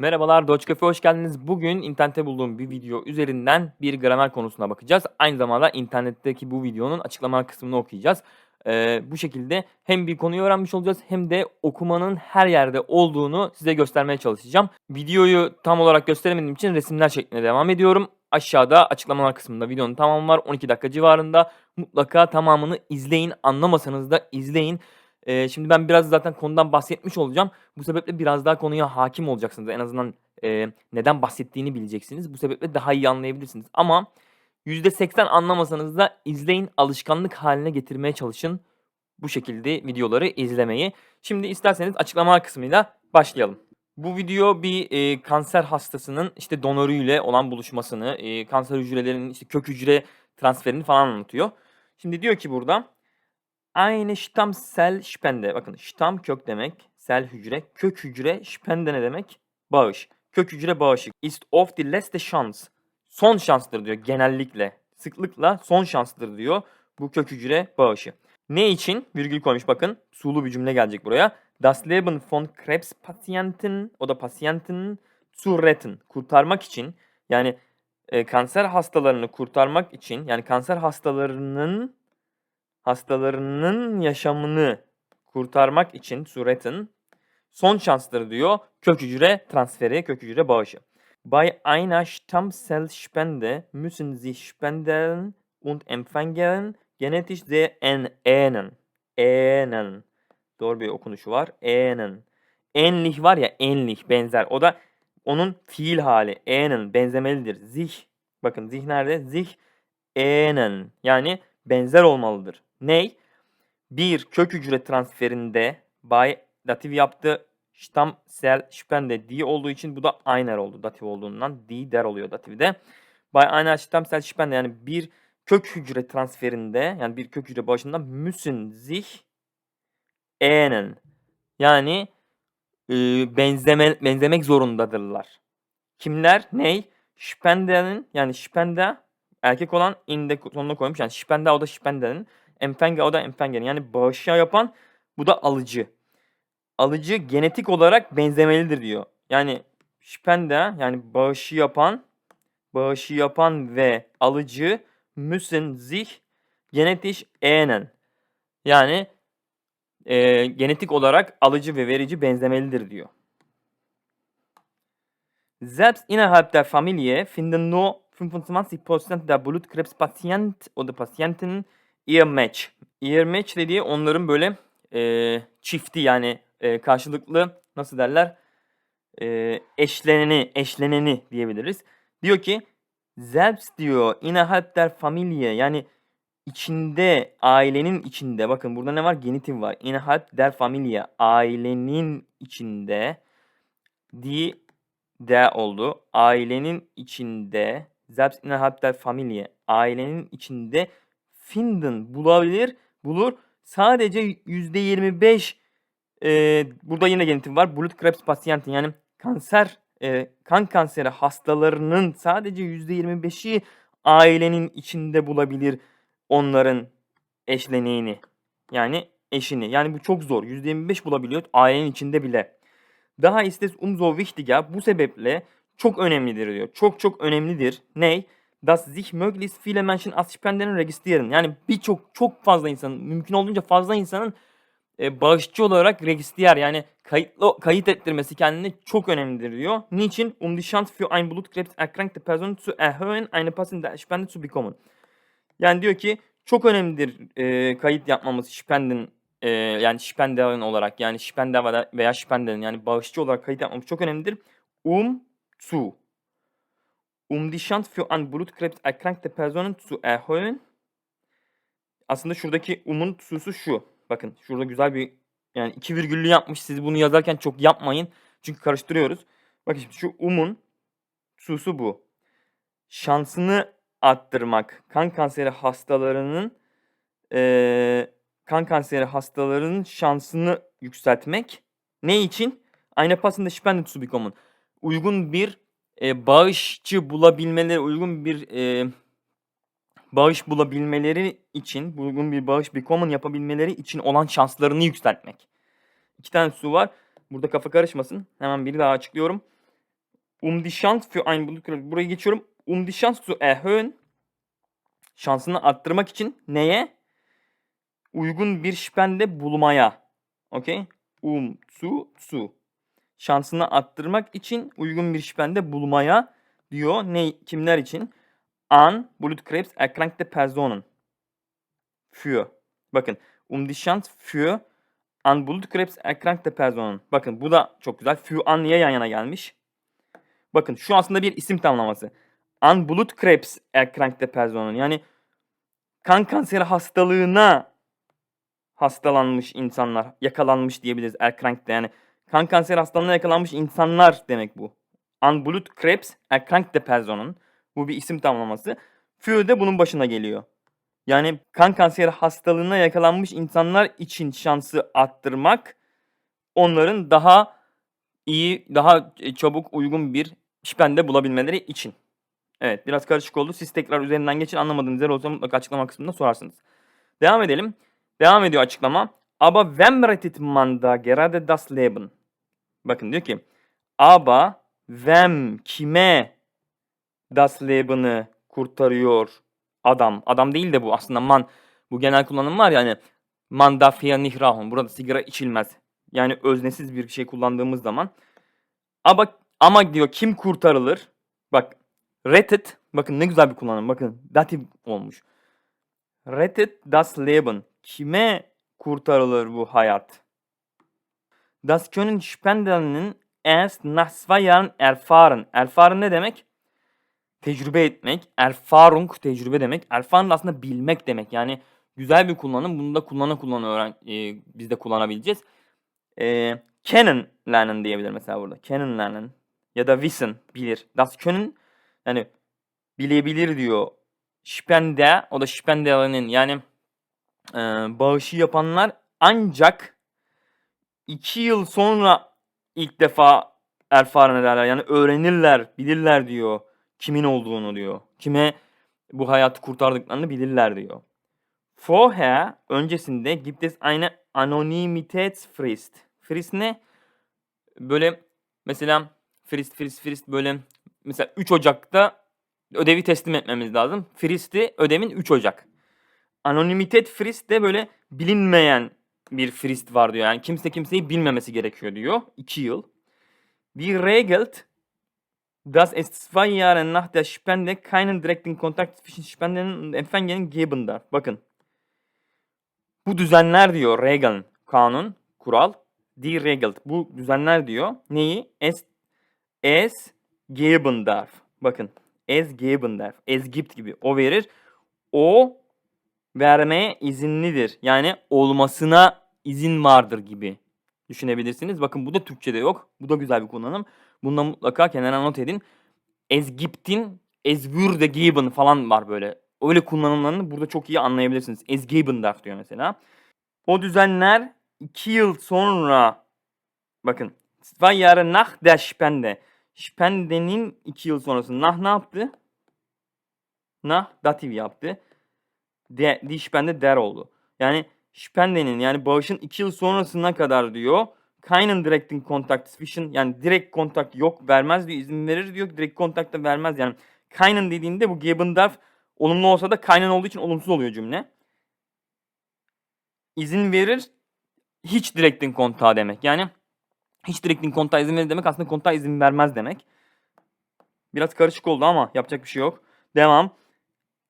Merhabalar Doç Cafe hoş geldiniz. Bugün internette bulduğum bir video üzerinden bir gramer konusuna bakacağız. Aynı zamanda internetteki bu videonun açıklama kısmını okuyacağız. Ee, bu şekilde hem bir konuyu öğrenmiş olacağız hem de okumanın her yerde olduğunu size göstermeye çalışacağım. Videoyu tam olarak gösteremediğim için resimler şeklinde devam ediyorum. Aşağıda açıklamalar kısmında videonun tamamı var. 12 dakika civarında. Mutlaka tamamını izleyin. Anlamasanız da izleyin. Ee, şimdi ben biraz zaten konudan bahsetmiş olacağım. Bu sebeple biraz daha konuya hakim olacaksınız. En azından e, neden bahsettiğini bileceksiniz. Bu sebeple daha iyi anlayabilirsiniz. Ama %80 anlamasanız da izleyin, alışkanlık haline getirmeye çalışın. Bu şekilde videoları izlemeyi. Şimdi isterseniz açıklama kısmıyla başlayalım. Bu video bir e, kanser hastasının işte donörüyle olan buluşmasını, e, kanser hücrelerinin işte kök hücre transferini falan anlatıyor. Şimdi diyor ki burada Eine Stammzellspende. Bakın Stamm kök demek, sel hücre, kök hücre, Spende ne demek? Bağış. Kök hücre bağışı. Ist oft die letzte Chance. Son şanstır diyor genellikle. Sıklıkla son şanstır diyor bu kök hücre bağışı. Ne için? Virgül koymuş bakın. Sulu bir cümle gelecek buraya. Das Leben von Krebspatienten o da Patienten zu retten. Kurtarmak için yani e, kanser hastalarını kurtarmak için yani kanser hastalarının hastalarının yaşamını kurtarmak için Suret'in son şansları diyor kök hücre transferi, kök hücre bağışı. Bei einer Stammzellspende müssen sie spenden und empfangen genetisch ähneln. Ähneln. Doğru bir okunuşu var. Ähneln. Ähnlich var ya ähnlich benzer. O da onun fiil hali. Ähneln benzemelidir. Sich. Bakın zich nerede? Sich ähneln. Yani benzer olmalıdır. Ney? Bir kök hücre transferinde by datif yaptı. Stammzellspende di olduğu için bu da einer oldu datif olduğundan. Di der oluyor datifde. By einer Stammzellspende yani bir kök hücre transferinde yani bir kök hücre başında müssen sich ähneln. Yani e, benzeme, benzemek zorundadırlar. Kimler? Ney? Spender'in yani Spender erkek olan in de sonuna koymuş. Yani Spender o da Spender'in. Empfänger o da Empfänger'in. Yani bağışı yapan bu da alıcı. Alıcı genetik olarak benzemelidir diyor. Yani Spender yani bağışı yapan bağışı yapan ve alıcı müssen sich genetisch ähneln. Yani e, genetik olarak alıcı ve verici benzemelidir diyor. Selbst innerhalb der Familie finden nur 25% der Blutkrebspatient oder Patienten ear match. Ear match dediği onların böyle e, çifti yani e, karşılıklı nasıl derler e, eşleneni eşleneni diyebiliriz. Diyor ki selbst diyor innerhalb der Familie yani içinde ailenin içinde bakın burada ne var genitif var. Innerhalb der Familie ailenin içinde die der oldu. Ailenin içinde selbst innerhalb der Familie ailenin içinde finden bulabilir, bulur. Sadece %25 e, burada yine genitif var. Blutkrebs patientin yani kanser e, kan kanseri hastalarının sadece %25'i ailenin içinde bulabilir onların eşleneğini. Yani eşini. Yani bu çok zor. %25 bulabiliyor ailenin içinde bile. Daha istes umso wichtiger. Bu sebeple çok önemlidir diyor. Çok çok önemlidir. Ney? Dass sich möglichst viele Menschen als Spendenden registrieren. Yani birçok çok fazla insanın mümkün olduğunca fazla insanın e, bağışçı olarak registrier yani kayıtlı kayıt ettirmesi kendini çok önemlidir diyor. Niçin? Um die Chance für ein Blutkrebs erkrankte Person zu erhöhen, eine passende Spende zu bekommen. Yani diyor ki çok önemlidir e, kayıt yapmamız Spenden e, yani Spenderin olarak yani Spender veya Spenderin yani bağışçı olarak kayıt yapmamız çok önemlidir. Um zu um die Chance für an Blutkrebs erkrankte Personen zu erhöhen. Aslında şuradaki um'un susu şu. Bakın şurada güzel bir yani iki virgüllü yapmış. Siz bunu yazarken çok yapmayın. Çünkü karıştırıyoruz. Bakın şimdi şu um'un susu bu. Şansını arttırmak. Kan kanseri hastalarının e, kan kanseri hastalarının şansını yükseltmek. Ne için? Aynı pasında Spenden zu bekommen. Uygun bir e, bağışçı bulabilmeleri, uygun bir e, bağış bulabilmeleri için, uygun bir bağış bir common yapabilmeleri için olan şanslarını yükseltmek. İki tane su var. Burada kafa karışmasın. Hemen biri daha açıklıyorum. Um die Chance für ein Blutkrebs. Buraya geçiyorum. Um die Chance zu erhöhen. Şansını arttırmak için neye? Uygun bir şipende bulmaya. Okey? Um zu zu. Şansını arttırmak için uygun bir şipende bulmaya diyor. Ne kimler için? An Blutkrebs erkrankte Personen. Für. Bakın. Um die Chance für an Blutkrebs erkrankte Personen. Bakın bu da çok güzel. Für an niye yan yana gelmiş? Bakın şu aslında bir isim tamlaması. An Blutkrebs erkrankte Personen. Yani kan kanseri hastalığına hastalanmış insanlar, yakalanmış diyebiliriz erkrankte. Yani kan kanseri hastalığına yakalanmış insanlar demek bu. An Blutkrebs erkrankte Personen. Bu bir isim tamlaması. Für de bunun başına geliyor. Yani kan kanseri hastalığına yakalanmış insanlar için şansı arttırmak onların daha iyi, daha e, çabuk uygun bir şipende bulabilmeleri için. Evet biraz karışık oldu. Siz tekrar üzerinden geçin anlamadığınız yer olsa mutlaka açıklama kısmında sorarsınız. Devam edelim. Devam ediyor açıklama. Aber wem rettet man da gerade das Leben? Bakın diyor ki aber wem kime das Leben'ı kurtarıyor adam. Adam değil de bu aslında man. Bu genel kullanım var yani man dafia nihrahun. Burada sigara içilmez. Yani öznesiz bir şey kullandığımız zaman. Ama, ama diyor kim kurtarılır? Bak rettet. Bakın ne güzel bir kullanım. Bakın datif olmuş. Rettet das Leben. Kime kurtarılır bu hayat? Das können Spenderinnen erst nach zwei Jahren erfahren. Erfahren ne demek? Tecrübe etmek. Erfahrung tecrübe demek. Erfahrung da aslında bilmek demek. Yani güzel bir kullanım. Bunu da kullana kullana öğren e, biz de kullanabileceğiz. E, kennen lernen diyebilir mesela burada. Kennen lernen ya da wissen bilir. Das können yani bilebilir diyor. Spende o da Spender'in yani e, bağışı yapanlar ancak iki yıl sonra ilk defa erfahren ederler. Yani öğrenirler, bilirler diyor. Kimin olduğunu diyor. Kime bu hayatı kurtardıklarını bilirler diyor. Vorher öncesinde gibt es eine Anonymitätsfrist. Frist ne? Böyle mesela frist frist frist böyle mesela 3 Ocak'ta ödevi teslim etmemiz lazım. Frist'i ödevin 3 Ocak. Anonimitet frist de böyle bilinmeyen bir frist var diyor. Yani kimse kimseyi bilmemesi gerekiyor diyor. 2 yıl. Die regelt, dass es zwei Jahre nach der Spende keinen direkten Kontakt zwischen Spendenden und Empfängern geben darf. Bakın. Bu düzenler diyor Regeln, kanun, kural. Die regelt. Bu düzenler diyor. Neyi? Es, es geben darf. Bakın. Es geben darf. Es gibt gibi. O verir. O vermeye izinlidir. Yani olmasına izin vardır gibi düşünebilirsiniz. Bakın bu da Türkçe'de yok. Bu da güzel bir kullanım. Bundan mutlaka kenara not edin. Es gibt'in es würde geben falan var böyle. Öyle kullanımlarını burada çok iyi anlayabilirsiniz. Es geben darf diyor mesela. O düzenler 2 yıl sonra bakın zwei Jahre nach der Spende. Spendenin 2 yıl sonrası. Nach ne yaptı? Nach datif yaptı. De, die Spende der oldu. Yani Spendenin yani bağışın 2 yıl sonrasına kadar diyor. Keinen direkten Kontakt zwischen yani direkt kontak yok vermez diyor izin verir diyor direkt kontak da vermez yani keinen dediğinde bu geben darf olumlu olsa da keinen olduğu için olumsuz oluyor cümle. İzin verir hiç direktin kontağı demek yani hiç direktin kontağı izin verir demek aslında kontağa izin vermez demek. Biraz karışık oldu ama yapacak bir şey yok. Devam.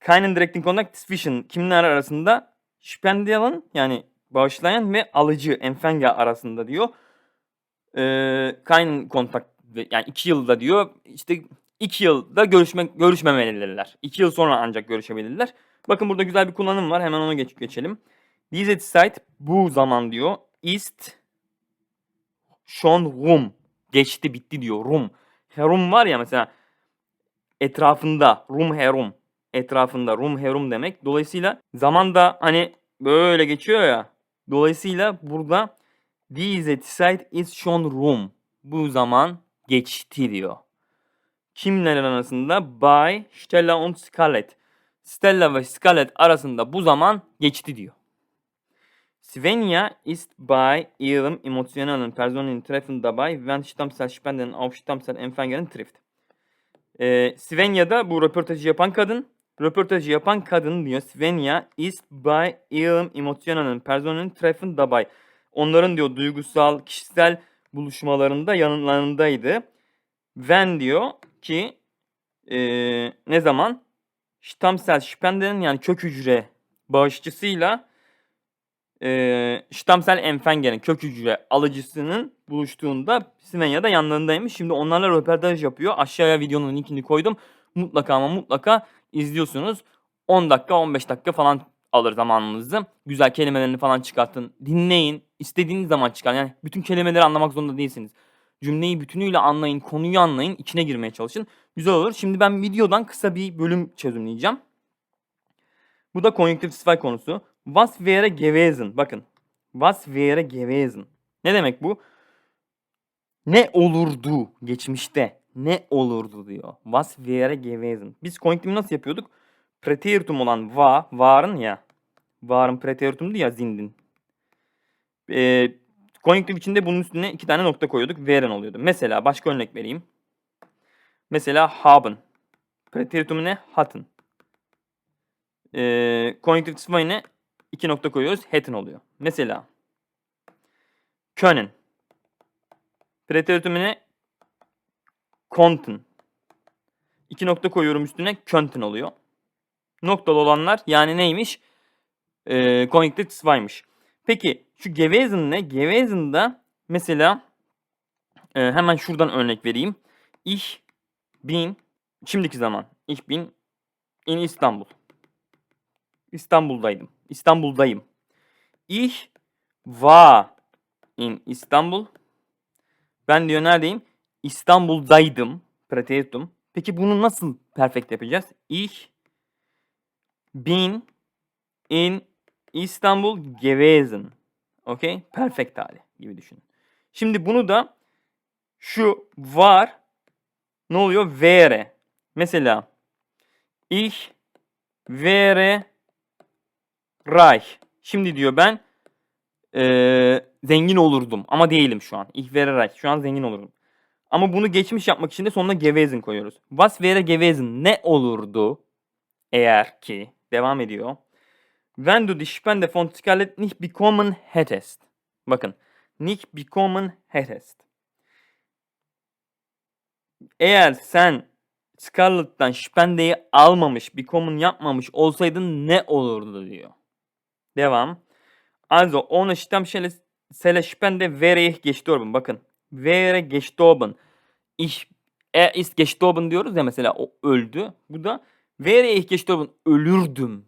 Keinen direkten Kontakt zwischen kimler arasında? Spendial'ın yani bağışlayan ve alıcı Empfänger arasında diyor. Ee, keinen Kontakt yani iki yılda diyor işte iki yılda görüşme, görüşmemeliler. İki yıl sonra ancak görüşebilirler. Bakın burada güzel bir kullanım var. Hemen onu geç, geçelim. Diese Zeit bu zaman diyor. Ist schon rum. Geçti bitti diyor. Rum. Herum var ya mesela etrafında. Rum herum. Etrafında. Rum herum demek. Dolayısıyla zaman da hani böyle geçiyor ya. Dolayısıyla burada diese Zeit ist schon rum. Bu zaman geçti diyor. Kimlerin arasında? By Stella und Scarlett. Stella ve Scarlett arasında bu zaman geçti diyor. Svenja ist bei ihrem emotionalen Personen treffen dabei, wenn Stammzellspenden auf Stammzellempfängern trifft. Ee, Svenja'da bu röportajı yapan kadın, röportajı yapan kadın diyor Svenja ist bei ihrem emotionalen Personen treffen dabei. Onların diyor duygusal, kişisel buluşmalarında yanlarındaydı. When diyor ki ee, ne zaman? Stammzellspenden yani kök hücre bağışçısıyla eee Stammzell Empfänger'in kök hücre alıcısının buluştuğunda Svenja da yanlarındaymış. Şimdi onlarla röportaj yapıyor. Aşağıya videonun linkini koydum. Mutlaka ama mutlaka izliyorsunuz. 10 dakika 15 dakika falan alır zamanınızı. Güzel kelimelerini falan çıkartın. Dinleyin. İstediğiniz zaman çıkar. Yani bütün kelimeleri anlamak zorunda değilsiniz. Cümleyi bütünüyle anlayın, konuyu anlayın, içine girmeye çalışın. Güzel olur. Şimdi ben videodan kısa bir bölüm çözümleyeceğim. Bu da konjunktif sıfat konusu. Was wäre gewesen? Bakın. Was wäre gewesen? Ne demek bu? Ne olurdu geçmişte? Ne olurdu diyor. Was wäre gewesen? Biz konjunktifi nasıl yapıyorduk? Preteritum olan va, varın ya. Varın preteritumdu ya zindin. Ee, konjunktif içinde bunun üstüne iki tane nokta koyuyorduk. Wären oluyordu. Mesela başka örnek vereyim. Mesela haben. Preteritum ne? Hatten. Ee, konjunktif sıfatına iki nokta koyuyoruz. Hätten oluyor. Mesela können. Preteritum ne? Konnten. İki nokta koyuyorum üstüne könnten oluyor. Noktalı olanlar yani neymiş? Ee, konjunktif sıfatıymış. Peki şu gewesen ne? Gewesen'da mesela e, hemen şuradan örnek vereyim. Ich bin şimdiki zaman. Ich bin in İstanbul. İstanbul'daydım. İstanbul'dayım. Ich war in İstanbul. Ben diyor neredeyim? İstanbul'daydım. Preteritum. Peki bunu nasıl perfect yapacağız? Ich bin in İstanbul gewesen. Okey? Perfect hali gibi düşünün. Şimdi bunu da şu var ne oluyor? Wäre. Mesela ich wäre reich. Şimdi diyor ben eee, zengin olurdum ama değilim şu an. Ich wäre reich. Şu an zengin olurdum. Ama bunu geçmiş yapmak için de sonuna gewesen koyuyoruz. Was wäre gewesen? Ne olurdu? Eğer ki. Devam ediyor. Wenn du die Spende von Scarlett nicht bekommen hättest. Bakın. Nicht bekommen hättest. Eğer sen Scarlett'tan Spende'yi almamış, bekommen yapmamış olsaydın ne olurdu diyor. Devam. Also ohne Stammstelle Stelle Spende wäre ich gestorben. Bakın. Wäre gestorben. Ich, er ist gestorben diyoruz ya mesela o öldü. Bu da wäre ich gestorben. Ölürdüm.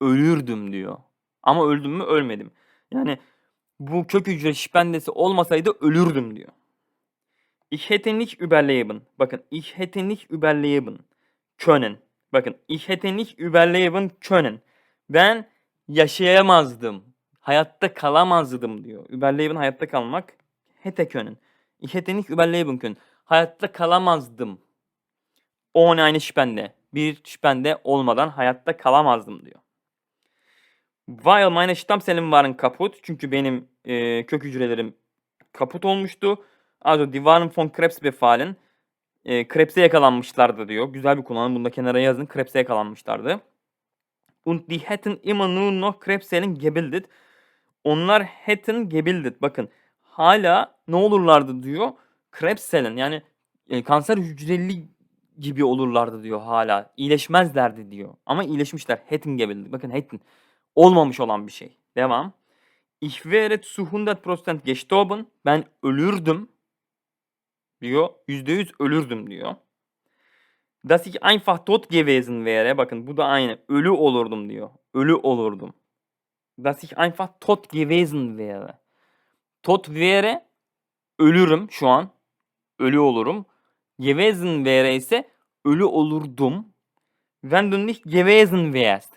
Ölürdüm diyor. Ama öldüm mü ölmedim. Yani bu kök hücre şipendesi olmasaydı ölürdüm diyor. Ich hätte nicht überleben. Bakın ich hätte nicht überleben können. Bakın ich hätte nicht überleben können. Ben yaşayamazdım. Hayatta kalamazdım diyor. Überleben hayatta kalmak. Hätte können. Ich hätte nicht überleben können. Hayatta kalamazdım. Ohne eine Spende. Bir spende olmadan hayatta kalamazdım diyor. Weil meine Stammzellen waren kaputt. Çünkü benim e, kök hücrelerim kaput olmuştu. Also die waren von Krebs befallen. E, Krebs'e yakalanmışlardı diyor. Güzel bir kullanım. Bunu da kenara yazın. Krebs'e yakalanmışlardı. Und die hätten immer nur noch Krebszellen gebildet. Onlar hätten gebildet. Bakın hala ne olurlardı diyor. Krebszellen yani e, kanser hücreli gibi olurlardı diyor hala. İyileşmezlerdi diyor. Ama iyileşmişler. Hätten gebildet. Bakın hätten. Olmamış olan bir şey. Devam. Ich wäre zu 100% gestorben. Ben ölürdüm diyor. %100 ölürdüm diyor. Dass ich einfach tot gewesen wäre. Bakın bu da aynı. Ölü olurdum diyor. Ölü olurdum. Dass ich einfach tot gewesen wäre. Tot wäre ölürüm şu an. Ölü olurum. Gewesen wäre ise ölü olurdum. Wenn du nicht gewesen wärst.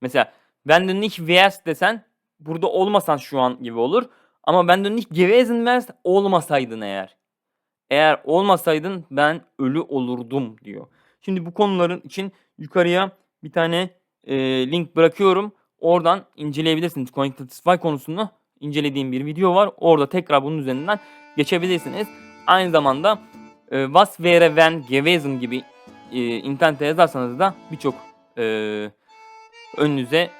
Mesela wenn du nicht wärst desen burada olmasan şu an gibi olur. Ama wenn du nicht gewesen wärst olmasaydın eğer. Eğer olmasaydın ben ölü olurdum diyor. Şimdi bu konuların için yukarıya bir tane e, link bırakıyorum. Oradan inceleyebilirsiniz. Quantitative konusunu incelediğim bir video var. Orada tekrar bunun üzerinden geçebilirsiniz. Aynı zamanda e, was wäre wenn gewesen gibi e, internette yazarsanız da birçok e, önünüze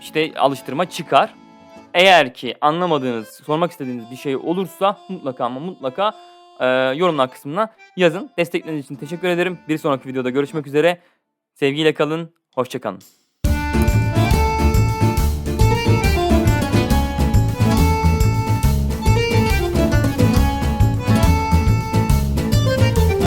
işte alıştırma çıkar. Eğer ki anlamadığınız, sormak istediğiniz bir şey olursa mutlaka ama mutlaka e, yorumlar kısmına yazın. Destekleriniz için teşekkür ederim. Bir sonraki videoda görüşmek üzere. Sevgiyle kalın, hoşçakalın.